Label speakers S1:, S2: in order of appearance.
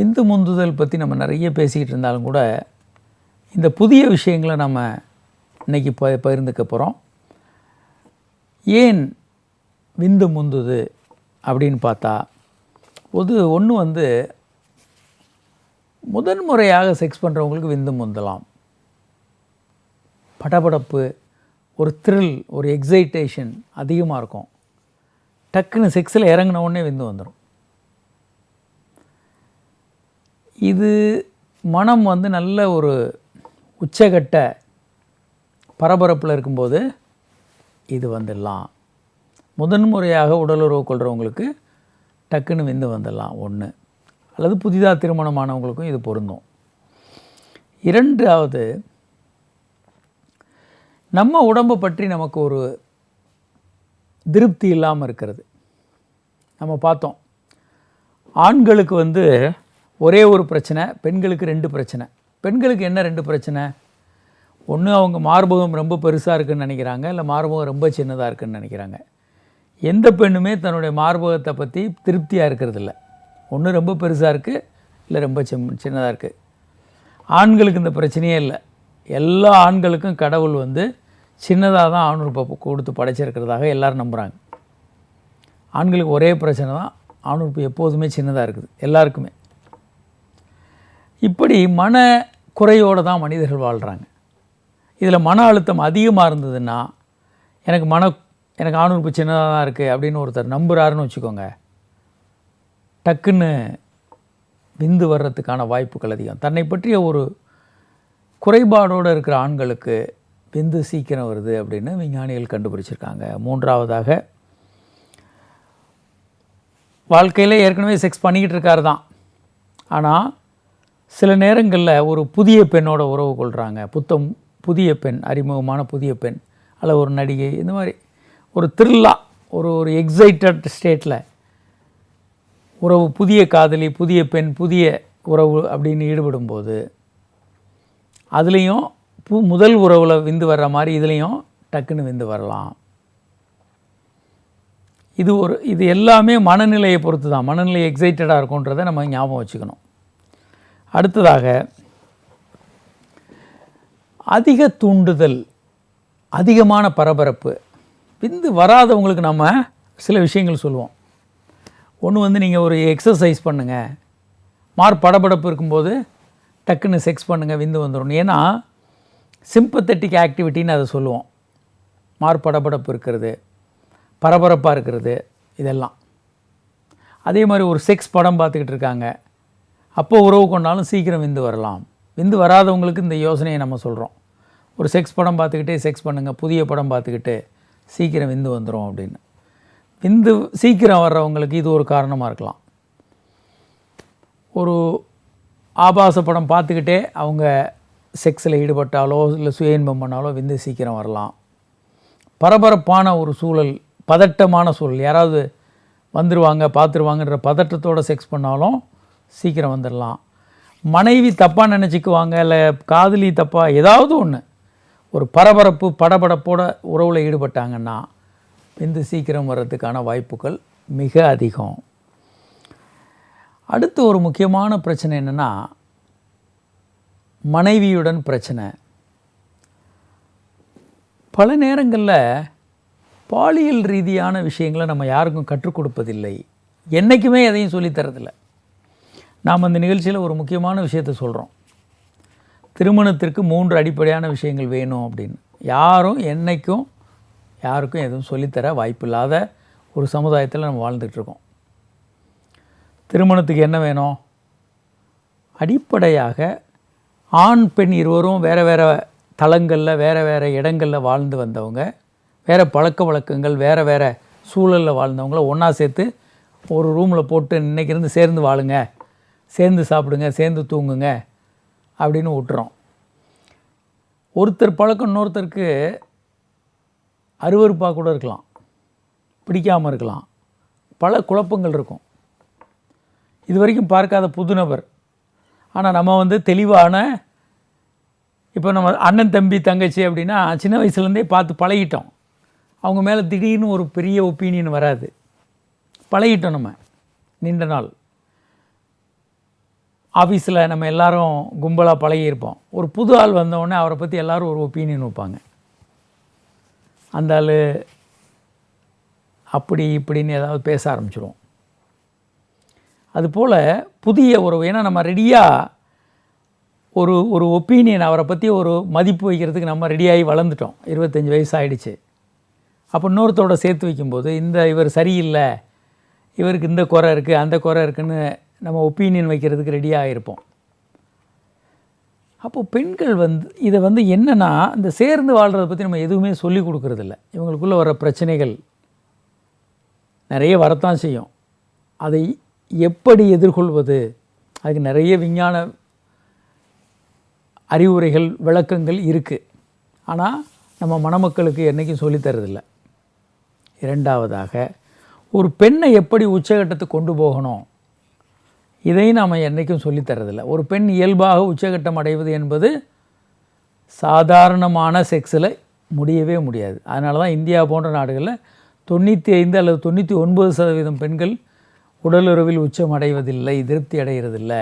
S1: விந்து முந்துதல் பற்றி நம்ம நிறைய பேசிக்கிட்டு இருந்தாலும் கூட இந்த புதிய விஷயங்களை நம்ம இன்றைக்கி ப பகிர்ந்துக்க போகிறோம் ஏன் விந்து முந்துது அப்படின்னு பார்த்தா ஒரு ஒன்று வந்து முதன்முறையாக செக்ஸ் பண்ணுறவங்களுக்கு விந்து முந்தலாம். படபடப்பு ஒரு த்ரில் ஒரு எக்ஸைட்டேஷன் அதிகமாக இருக்கும். டக்குன்னு செக்ஸில் இறங்கின உடனே விந்து வந்துடும் இது மனம் வந்து நல்ல ஒரு உச்சகட்ட பரபரப்பில் இருக்கும்போது இது வந்துடலாம். முதன்முறையாக உடலுறவு கொள்கிறவங்களுக்கு டக்குன்னு விந்து வந்துடலாம் ஒன்று அல்லது புதிதாக திருமணமானவங்களுக்கும் இது பொருந்தும். இரண்டாவது நம்ம உடம்பை பற்றி நமக்கு ஒரு திருப்தி இல்லாமல் இருக்கிறது. நம்ம பார்த்தோம். ஆண்களுக்கு வந்து ஒரே ஒரு பிரச்சனை பெண்களுக்கு ரெண்டு பிரச்சனை. பெண்களுக்கு என்ன ரெண்டு பிரச்சனை? ஒன்று அவங்க மார்பகம் ரொம்ப பெருசாக இருக்குதுன்னு நினைக்கிறாங்க இல்லை மார்பகம் ரொம்ப சின்னதாக இருக்குன்னு நினைக்கிறாங்க. எந்த பெண்ணுமே தன்னுடைய மார்பகத்தை பற்றி திருப்தியாக இருக்கிறதில்ல. ஒன்று ரொம்ப பெருசாக இருக்குது இல்லை ரொம்ப சிம் சின்னதாக இருக்குது ஆண்களுக்கு இந்த பிரச்சனையே இல்லை. எல்லா ஆண்களுக்கும் கடவுள் வந்து சின்னதாக தான் ஆணுறுப்பை கொடுத்து படைச்சிருக்கிறதாக எல்லோரும் நம்புகிறாங்க ஆண்களுக்கு ஒரே பிரச்சனை தான் ஆணுறுப்பு எப்போதுமே சின்னதாக இருக்குது எல்லாருக்குமே. இப்படி மன குறையோடு தான் மனிதர்கள் வாழ்கிறாங்க இதில் மன அழுத்தம் அதிகமாக இருந்ததுன்னா எனக்கு மன எனக்கு ஆணுறுப்பு சின்னதாக தான் இருக்குது அப்படின்னு ஒருத்தர் நம்புகிறாருன்னு வச்சுக்கோங்க. டக்குன்னு விந்து வர்றதுக்கான வாய்ப்புகள் அதிகம். தன்னை பற்றிய ஒரு குறைபாடோடு இருக்கிற ஆண்களுக்கு விந்து சீக்கிரம் வருது அப்படின்னு விஞ்ஞானிகள் கண்டுபிடிச்சிருக்காங்க. மூன்றாவதாக வாழ்க்கையில் ஏற்கனவே செக்ஸ் பண்ணிக்கிட்டு இருக்காரு தான். ஆனால் சில நேரங்களில் ஒரு புதிய பெண்ணோட உறவு கொள்கிறாங்க புத்தம் புதிய பெண் அறிமுகமான புதிய பெண் அல்ல ஒரு நடிகை இந்த மாதிரி. ஒரு த்ரில்லா ஒரு ஒரு எக்ஸைட்டட் ஸ்டேட்டில் உறவு புதிய காதலி புதிய பெண் புதிய உறவு அப்படின்னு ஈடுபடும்போது அதுலேயும் பு முதல் உறவில் விந்து வர்ற மாதிரி இதுலேயும் டக்குன்னு விந்து வரலாம். இது ஒரு இது எல்லாமே மனநிலையை பொறுத்து தான் மனநிலை எக்ஸைட்டடாக இருக்குன்றதை நம்ம ஞாபகம் வச்சுக்கணும். அடுத்ததாக அதிக தூண்டுதல் அதிகமான பரபரப்பு. விந்து வராதவங்களுக்கு நம்ம சில விஷயங்கள் சொல்லுவோம். ஒன்று வந்து நீங்கள் ஒரு எக்ஸசைஸ் பண்ணுங்கள் மார் படபடப்பு இருக்கும்போது டக்குன்னு செக்ஸ் பண்ணுங்கள் விந்து வந்துடும் ஏன்னா சிம்பத்தட்டிக் ஆக்டிவிட்டின்னு அதை சொல்லுவோம். மார் படபடப்பு இருக்கிறது பரபரப்பாக இருக்கிறது இதெல்லாம். அதே மாதிரி ஒரு செக்ஸ் படம் பார்த்துக்கிட்டு இருக்காங்க. அப்போ உறவு கொண்டாலும் சீக்கிரம் விந்து வரலாம். விந்து வராதவங்களுக்கு இந்த யோசனையை நம்ம சொல்கிறோம் ஒரு செக்ஸ் படம் பார்த்துக்கிட்டே செக்ஸ் பண்ணுங்கள் புதிய படம் பார்த்துக்கிட்டு சீக்கிரம் விந்து வந்துடும் அப்படின்னு. விந்து சீக்கிரம் வர்றவங்களுக்கு இது ஒரு காரணமாக இருக்கலாம். ஒரு ஆபாச படம் பார்த்துக்கிட்டே அவங்க செக்ஸில் ஈடுபட்டாலோ இல்லை சுய இன்பம் பண்ணாலோ விந்து சீக்கிரம் வரலாம். பரபரப்பான ஒரு சூழல் பதட்டமான சூழல். யாராவது வந்துடுவாங்க பார்த்துருவாங்கன்ற பதட்டத்தோடு செக்ஸ் பண்ணாலும் சீக்கிரம் வந்துடலாம். மனைவி தப்பாக நினச்சிக்குவாங்க இல்லை காதலி தப்பாக ஏதாவது ஒன்று ஒரு பரபரப்பு படபடப்போட உறவில் ஈடுபட்டாங்கன்னா விந்து சீக்கிரம் வர்றதுக்கான வாய்ப்புகள் மிக அதிகம். அடுத்து ஒரு முக்கியமான பிரச்சனை என்னென்னா மனைவியுடன் பிரச்சனை. பல நேரங்களில் பாலியல் ரீதியான விஷயங்களை நம்ம யாருக்கும் கற்றுக் கொடுப்பதில்லை. என்றைக்குமே எதையும் சொல்லித்தரதில்லை நாம் அந்த நிகழ்ச்சியில் ஒரு முக்கியமான விஷயத்தை சொல்கிறோம் திருமணத்திற்கு மூன்று அடிப்படையான விஷயங்கள் வேணும் அப்படின்னு. யாரும் என்றைக்கும் யாருக்கும் எதுவும் சொல்லித்தர வாய்ப்பில்லாத ஒரு சமுதாயத்தில் நம்ம வாழ்ந்துகிட்ருக்கோம். திருமணத்துக்கு என்ன வேணும்? அடிப்படையாக ஆண் பெண் இருவரும் வேறு வேறு தளங்களில் வேறு வேறு இடங்களில் வாழ்ந்து வந்தவங்க வேறு பழக்க வழக்கங்கள் வேறு வேறு சூழலில் வாழ்ந்தவங்கள ஒன்றா சேர்த்து ஒரு ரூமில் போட்டு இன்றைக்கிருந்து சேர்ந்து வாழுங்க. சேர்ந்து சாப்பிடுங்க சேர்ந்து தூங்குங்க அப்படின்னு விட்டுறோம். ஒருத்தர் பழக்கம் இன்னொருத்தருக்கு அருவருப்பாக கூட இருக்கலாம் பிடிக்காமல் இருக்கலாம். பல குழப்பங்கள் இருக்கும். இது வரைக்கும் பார்க்காத புது நபர் ஆனால் நம்ம வந்து தெளிவான இப்போ நம்ம அண்ணன் தம்பி தங்கச்சி அப்படின்னா சின்ன வயசுலேருந்தே பார்த்து பழகிட்டோம். அவங்க மேலே திடீர்னு ஒரு பெரிய ஒப்பீனியன் வராது. பழகிட்டோம் நம்ம. நீண்ட நாள். ஆஃபீஸில் நம்ம எல்லாரும் கும்பலாக பழகியிருப்போம். ஒரு புது ஆள் வந்தவுடனே அவரை பற்றி எல்லோரும் ஒரு ஒப்பீனியன் வைப்பாங்க. அந்த ஆள் அப்படி இப்படின்னு ஏதாவது பேச ஆரம்பிச்சிடுவோம் அதுபோல் புதிய உறவு ஏன்னா நம்ம ரெடியாக ஒரு ஒரு ஒப்பீனியன் அவரை பற்றி ஒரு மதிப்பு வைக்கிறதுக்கு நம்ம ரெடியாகி வளர்ந்துட்டோம். இருபத்தஞ்சி வயசு ஆகிடுச்சு அப்போ இன்னொருத்தரோட சேர்த்து வைக்கும்போது இந்த இவர் சரியில்லை இவருக்கு இந்த குறை இருக்குது அந்த குறை இருக்குதுன்னு நம்ம ஒப்பீனியன் வைக்கிறதுக்கு ரெடியாக இருப்போம் அப்போது பெண்கள் வந்து இதை வந்து என்னென்னா இந்த சேர்ந்து வாழ்கிறத பற்றி நம்ம எதுவுமே சொல்லி கொடுக்கறதில்ல. இவங்களுக்குள்ளே வர பிரச்சனைகள் நிறைய வரத்தான் செய்யும். அதை எப்படி எதிர்கொள்வது? அதுக்கு நிறைய விஞ்ஞான அறிவுரைகள் விளக்கங்கள் இருக்குது ஆனால் நம்ம மணமக்களுக்கு என்றைக்கும் சொல்லித் தரதில்லை இரண்டாவதாக ஒரு பெண்ணை எப்படி உச்சகட்டத்துக்கு கொண்டு போகணும்? இதையும் நாம் என்றைக்கும் சொல்லித்தரதில்லை. ஒரு பெண் இயல்பாக உச்சகட்டம் அடைவது என்பது சாதாரணமான செக்ஸில் முடியவே முடியாது. அதனால தான் இந்தியா போன்ற நாடுகளில் தொண்ணூற்றி ஐந்து அல்லது தொண்ணூற்றி ஒன்பது சதவீதம் பெண்கள் உடலுறவில் உச்சம் அடைவதில்லை திருப்தி அடைகிறதில்லை.